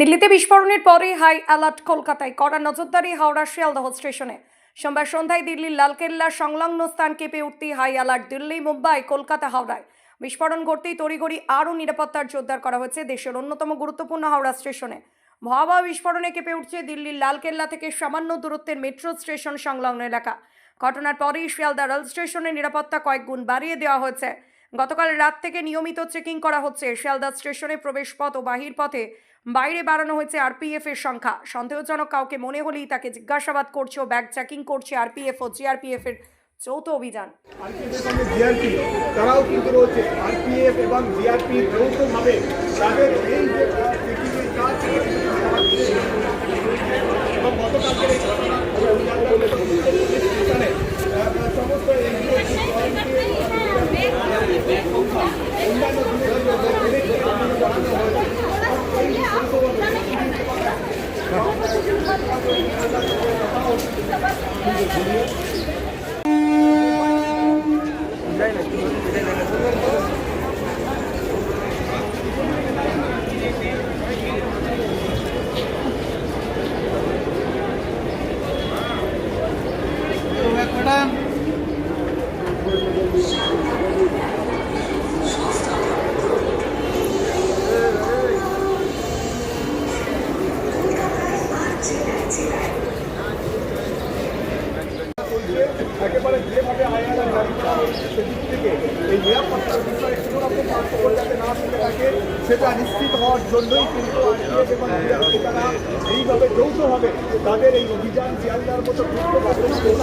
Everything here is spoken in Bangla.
দিল্লিতে বিস্ফোরণের পরে হাই অ্যালার্ট কলকাতায়। কড়া নজরদারি হাওড়া শিয়ালদহ স্টেশনে। সোমবার সন্ধ্যায় দিল্লির লালকেল্লা সংলগ্ন স্থান কেঁপে উঠতেই হাই অ্যালার্ট দিল্লি, মুম্বাই, কলকাতা, হাওড়ায়। বিস্ফোরণ ঘটতেই তড়িঘড়ি আরও নিরাপত্তার জোরদার করা হয়েছে দেশের অন্যতম গুরুত্বপূর্ণ হাওড়া স্টেশনে। ভয়াবহ বিস্ফোরণে কেঁপে উঠছে দিল্লির লালকেল্লা থেকে সামান্য দূরত্বের মেট্রো স্টেশন সংলগ্ন এলাকা। ঘটনার পরেই শিয়ালদা রেল স্টেশনের নিরাপত্তা কয়েক গুণ বাড়িয়ে দেওয়া হয়েছে। গতকাল রাত থেকে নিয়মিত চেকিং করা হচ্ছে। শিয়ালদা স্টেশনে প্রবেশ পথ ও বাহির পথে বাইরে বাড়ানো হয়েছে আরপিএফ এর সংখ্যা। সন্দেহজনক কাউকে মনে হলেই তাকে জিজ্ঞাসাবাদ করছে ও ব্যাগ চেকিং করছে আরপিএফ ও জিআরপিএফ এর যৌথ অভিযান। 何だ? এই নিরাপত্তার বিষয়ে কোনো রকম যাতে না থেকে থাকে, সেটা নিশ্চিত হওয়ার জন্যই কিন্তু তারা এইভাবে যৌথভাবে তাদের এই অভিযান জিয়ালদার মতো গুরুত্বপূর্ণ